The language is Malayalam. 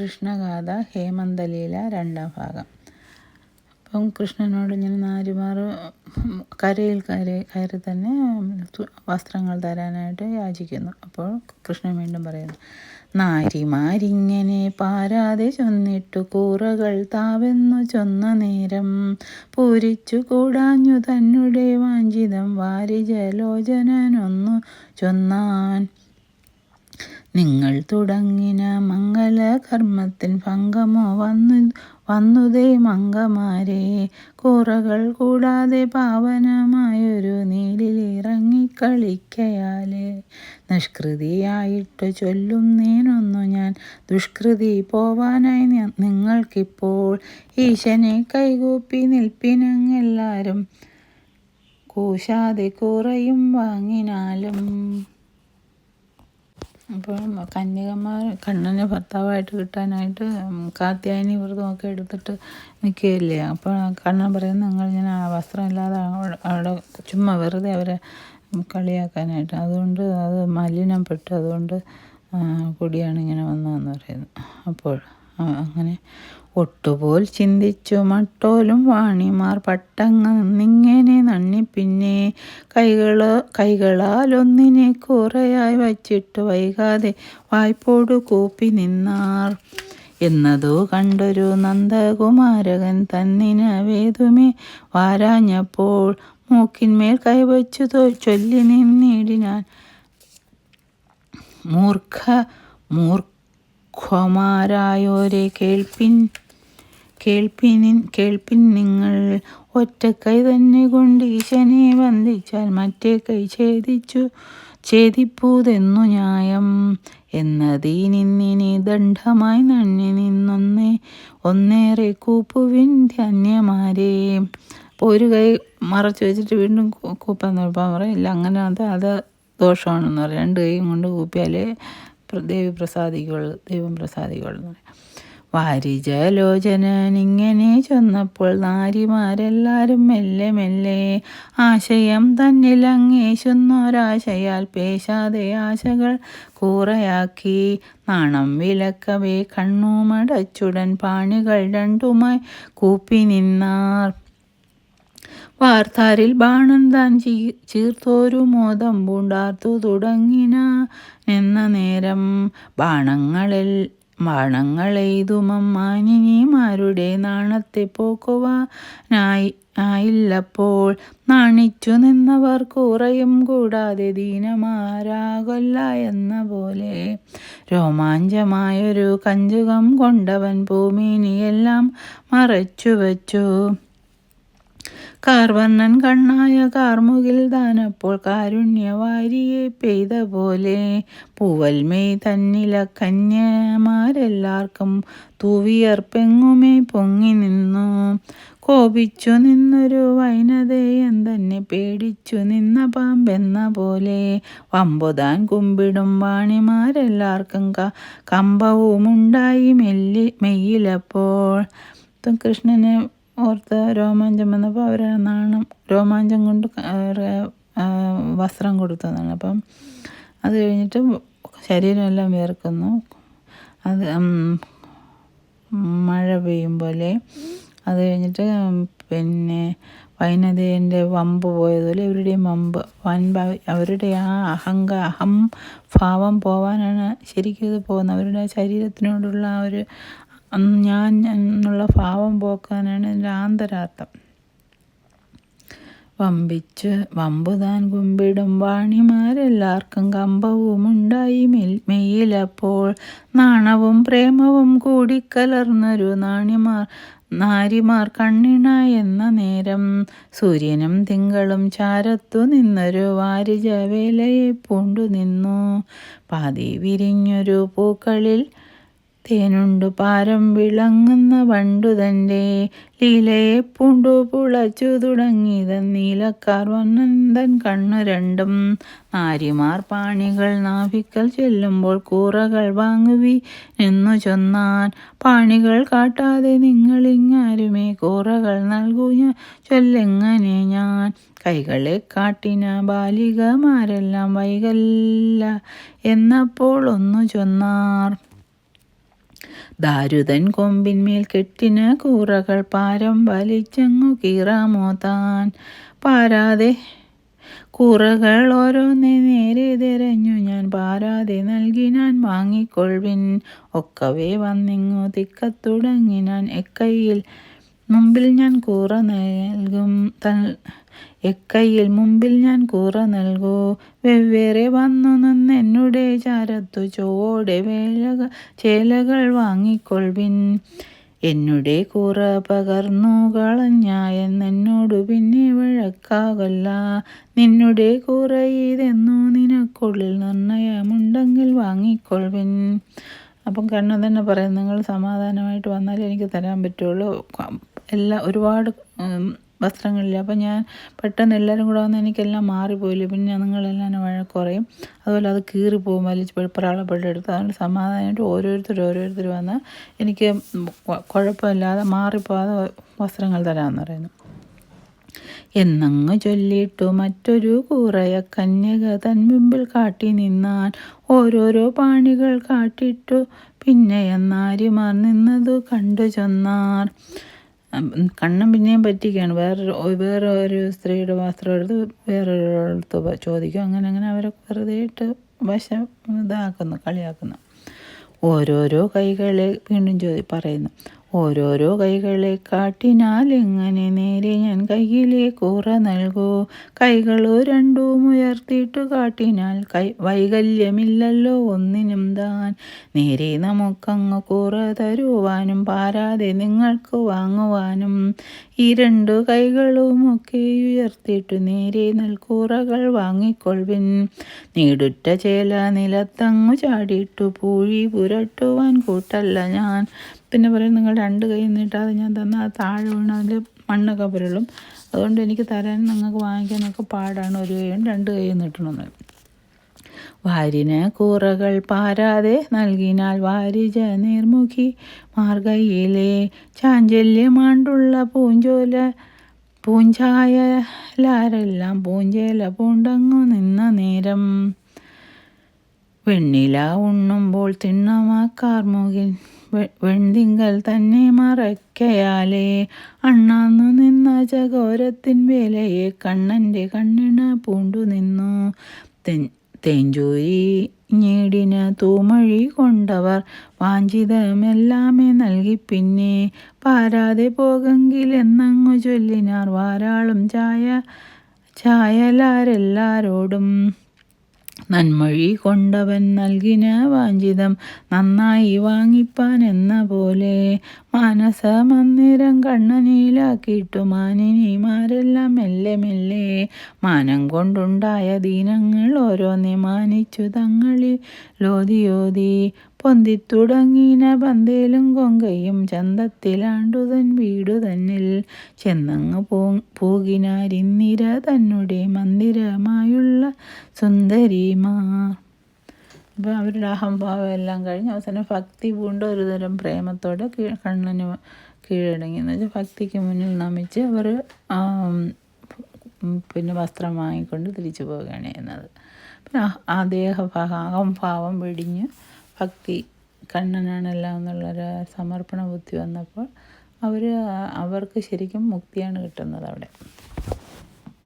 കൃഷ്ണഗാഥ ഹേമന്തലീല രണ്ടാം ഭാഗം. അപ്പം കൃഷ്ണനോട് ഇങ്ങനെ നാരിമാർ കരയിൽ കയറി കയറി തന്നെ വസ്ത്രങ്ങൾ തരാനായിട്ട് യാചിക്കുന്നു. അപ്പോൾ കൃഷ്ണൻ വീണ്ടും പറയുന്നു നാരിമാരിങ്ങനെ പാരാതെ ചൊന്നിട്ടു കൂറകൾ താവെന്നു ചൊന്ന നേരം പൂരിച്ചു കൂടാഞ്ഞു തന്നെ വാഞ്ചിതം വാരിജലോചനൊന്നു ചൊന്നാൻ നിങ്ങൾ തുടങ്ങിന മംഗലകർമ്മത്തിൻ ഭംഗമോ വന്നു വന്നുതേ മംഗമാരെ. കൂറകൾ കൂടാതെ പാവനമായൊരു നീലിലിറങ്ങിക്കളിക്കയാൽ നിഷ്കൃതിയായിട്ടു ചൊല്ലുന്നേനൊന്നു ഞാൻ ദുഷ്കൃതി പോവാനായി നിങ്ങൾക്കിപ്പോൾ ഈശനെ കൈകൂപ്പി നിൽപ്പിനങ്ങെല്ലാരും കൂശാതെ കുറയും വാങ്ങിനാലും അപ്പോൾ കന്യകമാർ കണ്ണനെ ഭർത്താവായിട്ട് കിട്ടാനായിട്ട് കാത്യായനി വ്രതമൊക്കെ എടുത്തിട്ട് നിൽക്കുകയല്ലേ? അപ്പോൾ കണ്ണൻ പറയുന്നത് നിങ്ങൾ ഇങ്ങനെ വസ്ത്രമില്ലാതെ അവിടെ ചുമ്മാ വെറുതെ അവരെ കളിയാക്കാനായിട്ട്. അതുകൊണ്ട് അത് മലിനപ്പെട്ടു അതുകൊണ്ട് കൂടിയാണ് ഇങ്ങനെ വന്നതെന്ന് പറയുന്നത് അപ്പോൾ അങ്ങനെ ഒട്ടുപോൽ ചിന്തിച്ചു മട്ടോലും വാണിമാർ പട്ടങ്ങ നിന്നിങ്ങനെ നണ്ണി പിന്നെ കൈകൾ കൈകളാലൊന്നിനെ കൂറയായി വച്ചിട്ട് വൈകാതെ വായ്പോട് കൂപ്പി നിന്നാർ. എന്നതു കണ്ടൊരു നന്ദകുമാരകൻ തന്നിന വേദുമേ വാരാഞ്ഞപ്പോൾ മൂക്കിന്മേൽ കൈവച്ചു ചൊല്ലി നിന്നിടിനാൻ. മൂർഖ മൂർഖമാരായോരെ കേൾപ്പിൻ കേൾപ്പിനിൻ കേൾപ്പിൻ നിങ്ങൾ. ഒറ്റ കൈ തന്നെ കൊണ്ട് ഈശനെ വന്ദിച്ചാൽ മറ്റേ കൈ ഛേദിച്ചു ഛേദിപ്പൂതെന്നു ന്യായം. എന്നതീ നിന്നിനി ദണ്ഡമായി നണ്ണി നിന്നൊന്നേ ഒന്നേറെ കൂപ്പുവിൻ ധന്യമാരേ. ഒരു കൈ മറച്ചു വെച്ചിട്ട് വീണ്ടും കൂപ്പെന്ന് പറയും ഇല്ല അങ്ങനെ അത് അത് ദോഷമാണെന്ന് പറയും. രണ്ട് കൈയും കൊണ്ട് കൂപ്പിയാലേ പ്ര- ദേവി പ്രസാദികൾ ദൈവം പ്രസാദികൾ എന്ന് പറയും. വാരിജലോചനനിങ്ങനെ ചെന്നപ്പോൾ നാരിമാരെല്ലാരും മെല്ലെ മെല്ലെ ആശയം തന്നിൽ അങ്ങേശുന്നൊരാശയാൽ പേശാതെ ആശകൾ കൂറയാക്കി. നാണം വിലക്കവേ കണ്ണുമടച്ചുടൻ പാണികൾ രണ്ടുമായി കൂപ്പി നിന്നാർ. വാർത്താരിൽ ബാണൻ താൻ ചീ- ചീർത്തോരു മോദം പൂണ്ടാർത്തു തുടങ്ങിന എന്ന നേരം ബാണങ്ങളിൽ ബാണങ്ങളെയ്തു മമ്മാനിനിമാരുടെ നാണത്തെ പോക്കുവാനായി ആയില്ലപ്പോൾ നാണിച്ചു നിന്നവർ കുറയും കൂടാതെ ദീനമാരാകൊല്ല എന്ന പോലെ. രോമാഞ്ചമായൊരു കഞ്ചുകം കൊണ്ടവൻ ഭൂമിനിയെല്ലാം മറച്ചു വച്ചു കാർവർണൻ കണ്ണായ കാർമുകിൽ താനപ്പോൾ കാരുണ്യവാരിയെ പെയ്ത പോലെ. പൂവൽമേയ് തന്നില കന്യമാരെല്ലാവർക്കും തൂവിയർപ്പെങ്ങുമേ പൊങ്ങി നിന്നു. കോപിച്ചു നിന്നൊരു വൈനതയൻ തന്നെ പേടിച്ചു നിന്ന പാമ്പെന്ന പോലെ. വമ്പുതാൻ കുമ്പിടും വാണിമാരെല്ലാവർക്കും ക കമ്പവുമുണ്ടായി മെല്ലി മെയ്യിലപ്പോൾ. കൃഷ്ണനെ ഓർത്ത് രോമാഞ്ചം വന്നപ്പോൾ അവർ നാണം രോമാഞ്ചം കൊണ്ട് വസ്ത്രം കൊടുത്തതാണ്. അപ്പം അത് കഴിഞ്ഞിട്ട് ശരീരമെല്ലാം വിയർക്കുന്നു അത് മഴ പെയ്യും പോലെ. അത് കഴിഞ്ഞിട്ട് പിന്നെ വൈനതേന്റെ വമ്പ് പോയതുപോലെ ഇവരുടെയും വമ്പ് വൻപ അവരുടെ ആ അഹങ്ക അഹം ഭാവം പോവാനാണ് ശരിക്കും ഇത് പോകുന്നത്. അവരുടെ ശരീരത്തിനോടുള്ള ആ ഒരു ഞാൻ എന്നുള്ള ഭാവം പോക്കാനാണ് ഇതിന്റെ ആന്തരാർത്ഥം. വമ്പിച്ച് വമ്പുതാൻ കുമ്പിടും വാണിമാരെല്ലാവർക്കും കമ്പവുമുണ്ടായി മെൽ മെയ്യിലപ്പോൾ നാണവും പ്രേമവും കൂടിക്കലർന്നൊരു നാണിമാർ നാരിമാർ കണ്ണിണ എന്ന നേരം സൂര്യനും തിങ്കളും ചാരത്തു നിന്നൊരു വാരിജ വേലയെ പൂണ്ടു നിന്നു. പാതി വിരിഞ്ഞൊരു പൂക്കളിൽ തേനുണ്ടു പാരം വിളങ്ങുന്ന പണ്ടു തന്റെ ലീലയെ പൂണ്ടു പുളച്ചു തുടങ്ങിയത നീലക്കാർ വന്നന്തൻ കണ്ണു രണ്ടും. നാരിമാർ പാണികൾ നാഭിക്കൽ ചെല്ലുമ്പോൾ കൂറകൾ വാങ്ങുവി നിന്നു ചൊന്നാൻ. പാണികൾ കാട്ടാതെ നിങ്ങളിങ്ങാരുമേ കൂറകൾ നൽകൂ ചൊല്ലെങ്ങനെ ഞാൻ. കൈകളെ കാട്ടിന ബാലികമാരെല്ലാം വൈകല്ല എന്നപ്പോൾ ഒന്നു ചൊന്നാർ. ദാരുതൻ കൊമ്പിന്മേൽ കെട്ടിന് കൂറകൾ പാരം വലിച്ചങ്ങു കീറാമോ താൻ? പാരാതെ കൂറകൾ ഓരോന്നെ നേരെ തിരഞ്ഞു ഞാൻ പാരാതെ നൽകി ഞാൻ വാങ്ങിക്കൊള്ളിൻ ഒക്കവേ വന്നിങ്ങു തിക്കത്തുടങ്ങി ഞാൻ എക്കൈയിൽ മുമ്പിൽ ഞാൻ കൂറ നൽകും. തൽ എക്കയിൽ മുമ്പിൽ ഞാൻ കൂറ നൽകൂ. വെവ്വേറെ വന്നു നിന്ന് എന്നുടെ ചാരത്തു ചോടെ വേലക ചേലകൾ വാങ്ങിക്കൊള്ളിൻ എന്നുടെ കൂറ പകർന്നു കളഞ്ഞായെന്നോടു പിന്നെ വഴക്കാകല്ല. നിന്നുടെ കൂറ ഇതെന്നു നിനക്കുള്ളിൽ നിർണയമുണ്ടെങ്കിൽ വാങ്ങിക്കൊള്ളിൻ അപ്പം കണ്ണു തന്നെ പറയും നിങ്ങൾ സമാധാനമായിട്ട് വന്നാലേ എനിക്ക് തരാൻ പറ്റുള്ളൂ. എല്ലാ ഒരുപാട് വസ്ത്രങ്ങളില്ല. അപ്പം ഞാൻ പെട്ടെന്ന് എല്ലാവരും കൂടെ വന്ന് എനിക്കെല്ലാം മാറിപ്പോയില്ലേ. പിന്നെ നിങ്ങളെല്ലാം വഴ പറയും. അതുപോലെ അത് കീറിപ്പോകും വലിച്ച് പ്രാളപ്പെട്ടെടുത്ത് അതുകൊണ്ട് സമാധാനമായിട്ട് ഓരോരുത്തർ ഓരോരുത്തർ വന്ന് എനിക്ക് കുഴപ്പമില്ലാതെ മാറിപ്പോകാതെ വസ്ത്രങ്ങൾ തരാമെന്ന് പറയുന്നു. എന്നങ്ങ് ചൊല്ലിയിട്ടു മറ്റൊരു കൂറയ കന്യക തൻ മുമ്പിൽ കാട്ടി നിന്നാൻ ഓരോരോ പാണികൾ കാട്ടിട്ടു പിന്നെ എന്നാരിമാർ നിന്നതു കണ്ടു ചെന്നാർ. കണ്ണൻ പിന്നെയും പറ്റിക്കുകയാണ്. വേറൊരു വേറെ ഒരു സ്ത്രീയുടെ വസ്ത്രം എടുത്ത് വേറൊരിടത്ത് ചോദിക്കും. അങ്ങനെ അങ്ങനെ അവരെ വെറുതെ ഇട്ട് വശം ഇതാക്കുന്നു കളിയാക്കുന്നു. ഓരോരോ കൈകളെ വീണ്ടും ചോദി പറയുന്നു. ഓരോരോ കൈകളെ കാട്ടിനാൽ എങ്ങനെ നേരെ ഞാൻ കയ്യിലെ കൂറ നൽകൂ? കൈകളു രണ്ടും ഉയർത്തിയിട്ടു കാട്ടിനാൽ കൈ വൈകല്യമില്ലല്ലോ ഒന്നിനും താൻ. നേരെ നമുക്കങ്ങ് കൂറ തരുവാനും പാരാതെ നിങ്ങൾക്ക് വാങ്ങുവാനും ഈ രണ്ടു കൈകളുമൊക്കെ ഉയർത്തിയിട്ടു നേരെ നൽകൂറകൾ വാങ്ങിക്കൊള്ളിൻ നീടുറ്റ ചേല നിലത്തങ്ങു ചാടിയിട്ടു പൂഴി പുരട്ടുവാൻ കൂട്ടല്ല ഞാൻ. പിന്നെ പറയും നിങ്ങൾ രണ്ട് കൈ നീട്ടാതെ ഞാൻ തന്നാൽ താഴെ വീണ് അതിൽ മണ്ണൊക്കെ പുരളും. അതുകൊണ്ട് എനിക്ക് തരാൻ നിങ്ങൾക്ക് വാങ്ങിക്കാനൊക്കെ പാടാണ് ഒരു കൈയും രണ്ട് കൈയും നീട്ടണമെന്ന്. വാരിന് കൂറകൾ പാരാതെ നൽകിനാൽ വാരിജ നീർമുഖി മാർഗയിലെ ചാഞ്ചല്യമാണ്ടുള്ള പൂഞ്ചോല പൂഞ്ചായലാരെല്ലാം പൂഞ്ചേല പൂണ്ടങ്ങു നിന്ന നേരം. വെണ്ണില ഉണ്ണുമ്പോൾ തിണ്ണമാക്കാർമുകിൽ വെൺതിങ്കൽ തന്നെ മറയ്ക്കയാലേ. അണ്ണാന്നു നിന്ന ചകോരത്തിൻ വേലയെ കണ്ണന്റെ കണ്ണിണ പൂണ്ടു നിന്നു. തേഞ്ചൂരി ഞീടിന് തൂമഴി കൊണ്ടവർ വാഞ്ചിതമെല്ലാമേ നൽകി പിന്നെ. പാരാതെ പോകെങ്കിൽ എന്നങ്ങു ചൊല്ലിനാർ വാരാളും ചായ ചായലാരെല്ലാരോടും നന്മഴി കൊണ്ടവൻ നൽകിന വാഞ്ചിതം നന്നായി വാങ്ങിപ്പാൻ എന്ന പോലെ മാനസമന്ദിരം കണ്ണനീലാക്കിയിട്ടു മാനിനിമാരെല്ലാം മെല്ലെ മെല്ലെ മാനം കൊണ്ടുണ്ടായ ദീനങ്ങൾ ഓരോന്നെ മാനിച്ചു തങ്ങളിൽ ലോതിയോതി പൊന്തിത്തുടങ്ങിന പന്തേലും കൊങ്കയും ചന്തത്തിലാണ്ടുതൻ വീടു തന്നിൽ ചെന്നങ്ങ് പോ പോകിനാരിന്നിര തന്നെ മന്ദിരമായുള്ള സുന്ദരിമാർ അപ്പോൾ അവരുടെ അഹംഭാവം എല്ലാം കഴിഞ്ഞ് അവസാനം ഭക്തി പൂണ്ട് ഒരുതരം പ്രേമത്തോടെ പ്രേമത്തോടെ കണ്ണന് കീഴടങ്ങി. എന്ന് വെച്ചാൽ ഭക്തിക്ക് മുന്നിൽ നമിച്ച് അവർ പിന്നെ വസ്ത്രം വാങ്ങിക്കൊണ്ട് തിരിച്ചു പോവുകയാണ് ചെയ്യുന്നത്. പിന്നെ ആ ദേഹഭാഗം അഹംഭാവം വെടിഞ്ഞ് ഭക്തി കണ്ണനാണെല്ലാം എന്നുള്ളൊരു സമർപ്പണ ബുദ്ധി വന്നപ്പോൾ അവർ അവർക്ക് ശരിക്കും മുക്തിയാണ് കിട്ടുന്നത് അവിടെ.